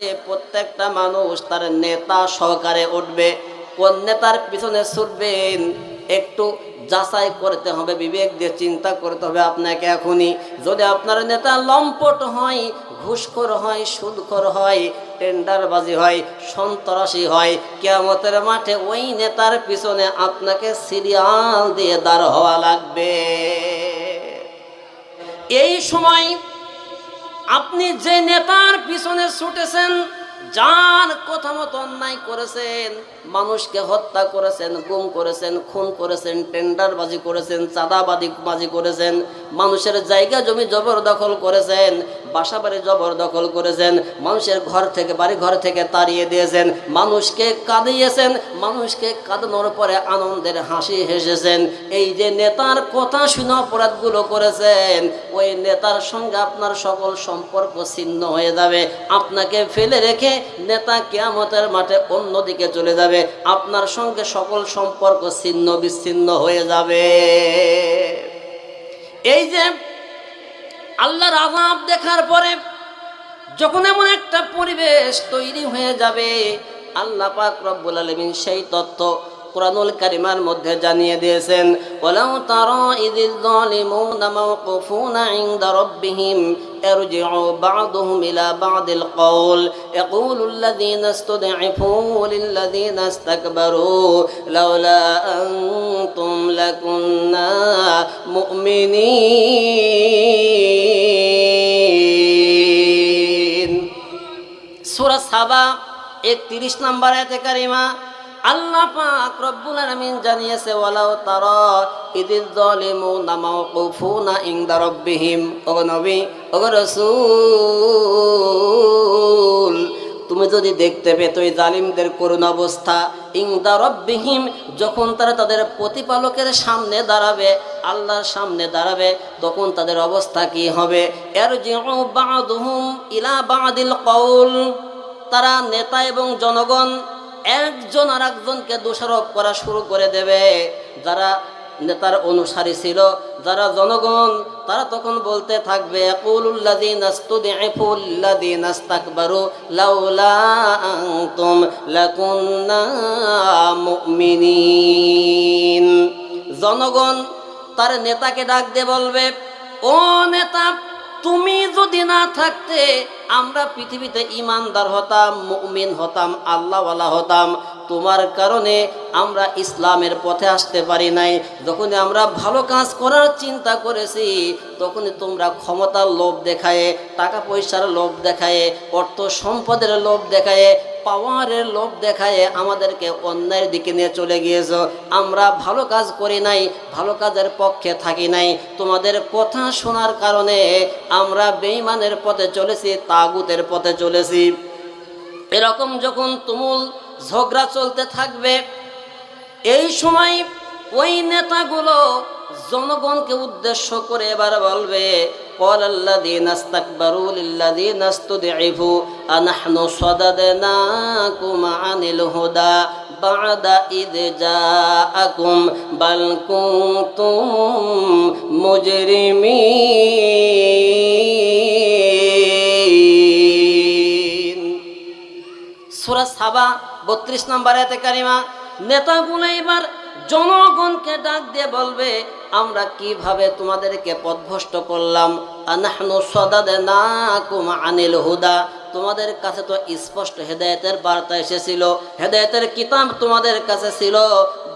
প্রত্যেকটা মানুষ তার নেতা সহকারে উঠবে, কোন নেতার পিছনে ছুটবেন একটু যাচাই করতে হবে, বিবেক দিয়ে চিন্তা করতে হবে আপনাকে এখনই। যদি আপনার নেতা লম্পট হয়, ঘুষখোর হয়, সুদখোর হয়, টেন্ডারবাজি হয়, সন্ত্রাসী হয়, কেয়ামতের মাঠে ওই নেতার পিছনে আপনাকে সিরিয়াল দিয়ে দাঁড় হওয়া লাগবে। এই সময় আপনি যে নেতার পিছনে ছুটেছেন, যার কথা মতো অন্যায় করেছেন, মানুষকে হত্যা করেছেন, গুম করেছেন, খুন করেছেন, টেন্ডারবাজি করেছেন চাঁদাবাদি বাজি করেছেন, মানুষের জায়গা জমি জবরদখল করেছেন বাসা বাড়ি জবরদখল করেছেন, মানুষের ঘর থেকে, বাড়ি ঘর থেকে তাড়িয়ে দিয়েছেন, মানুষকে কাঁদিয়েছেন, মানুষকে কাঁদানোর পরে আনন্দের হাসি হেসেছেন। এই যে নেতার কথা শুনে অপরাধগুলো করেছেন, ওই নেতার সঙ্গে আপনার সকল সম্পর্ক ছিন্ন হয়ে যাবে। আপনাকে ফেলে রেখে নেতা কেয়ামতের মাঠে অন্যদিকে চলে যাবে। আপনার সঙ্গে সকল সম্পর্ক ছিন্ন বিচ্ছিন্ন হয়ে যাবে। এই যে আল্লাহর আজাব দেখার পরে যখন এমন একটা পরিবেশ তৈরি হয়ে যাবে আল্লাহ পাক রব্বুল আলামিন সেই তথ্য কোরআনুল কারিমার মধ্যে জানিয়ে দিয়েছেন ওয়ালাউ তারা ইযিল যালিমুনা মাওকুফুনা ইনদা রাব্বিহিম يرجع بعضهم إلى بعض القول يقول الذين استضعفوا للذين استكبروا لولا أنتم لكنا مؤمنين সাবা একত্রিশ নম্বর এতে কারিমা, আল্লাহ পাক রব্বুল আলামিন জানিয়েছে, ওয়ালাউ তারা ইদিল যালিমুনা মাওকুফুনা ইনদা রাব্বিহিম। ওগো নবী, ওগো রাসূল, তুমি যদি দেখতে পেত ওই জালিমদের করুণ অবস্থা ইংদা রব্বিহিম, যখন তারা তাদের প্রতিপালকের সামনে দাঁড়াবে, আল্লাহর সামনে দাঁড়াবে, তখন তাদের অবস্থা কি হবে? এর যে বাদুহুম ইলা বাদিল কৌল তারা নেতা এবং জনগণ একজন আর একজনকে দোষারোপ করা শুরু করে দেবে। যারা নেতার অনুসারী ছিল, যারা জনগণ, তারা তখন বলতে থাকবে জনগণ তার নেতাকে ডাক দিয়ে বলবে, ও নেতা তুমি যদি না থাকতে, আমরা পৃথিবীতে ইমানদার হতাম, মুমিন হতাম, আল্লাহওয়ালা হতাম। তোমার কারণে আমরা ইসলামের পথে আসতে পারি নাই। যখন আমরা ভালো কাজ করার চিন্তা করেছি তখন তোমরা ক্ষমতার লোভ দেখায়, টাকা পয়সার লোভ দেখায়, অর্থ সম্পদের লোভ দেখায় পাওয়ারের লোভ দেখায় আমাদেরকে অন্যায়ের দিকে নিয়ে চলে গিয়েছ। আমরা ভালো কাজ করি নাই, ভালো কাজের পক্ষে থাকি নাই। তোমাদের কথা শোনার কারণে আমরা বেইমানের পথে চলেছি, তাগুতের পথে চলেছি। এরকম যখন তুমুল ঝগড়া চলতে থাকবে, এই সময় ওই নেতাগুলো জনগণকে উদ্দেশ্য করে এবার বলবে قال الذين استكبروا للذين استضعفوا أنحن صددناكم عن الهدى بعد إذ جاءكم بل كنتم مجرمين সুরা সাবা বত্রিশ নম্বর এতে কারিমা নেতাগুলো এবার জনগণকে ডাক দিয়ে বলবে, আমরা কীভাবে তোমাদেরকে পথভ্রষ্ট করলাম? না আনিল হুদা। তোমাদের কাছে তো স্পষ্ট হেদায়েতের বার্তা এসেছিল, হেদায়েতের কিতাব তোমাদের কাছে ছিল।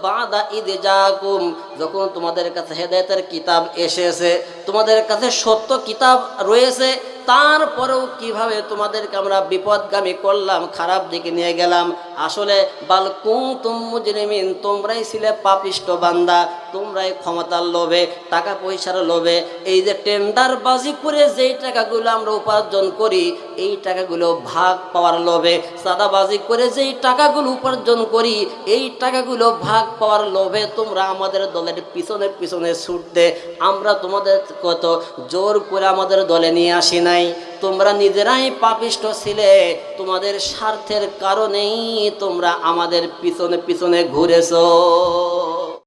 বাদা ঈদ জাকুম, যখন তোমাদের কাছে হেদায়েতের কিতাব এসেছে, তোমাদের কাছে সত্য কিতাব রয়েছে তারপরেও কীভাবে তোমাদেরকে আমরা বিপদগামী করলাম, খারাপ দিকে নিয়ে গেলাম? আসলে বালকুম তুম মুজরিমিন, তোমরাই ছিলে পাপিষ্ট বান্দা, তোমরাই ক্ষমতার লোভে, টাকা পয়সার লোভে। এই যে টেন্ডার বাজি করে যেই টাকাগুলো আমরা উপার্জন করি, এই টাকাগুলো ভাগ পাওয়ার লোভে। সাদাবাজি করে যেই টাকাগুলো উপার্জন করি, এই টাকাগুলো ভাগ পাওয়ার লোভে তোমরা আমাদের দলের পিছনে পিছনে ছুটতে, আমরা তোমাদের কত জোর করে আমাদের দলে নিয়ে আসি নাই। তোমরা নিজেরাই পাপিষ্ট ছিলে। তোমাদের স্বার্থের কারণেই তোমরা আমাদের পিছনে পিছনে ঘুরেছো।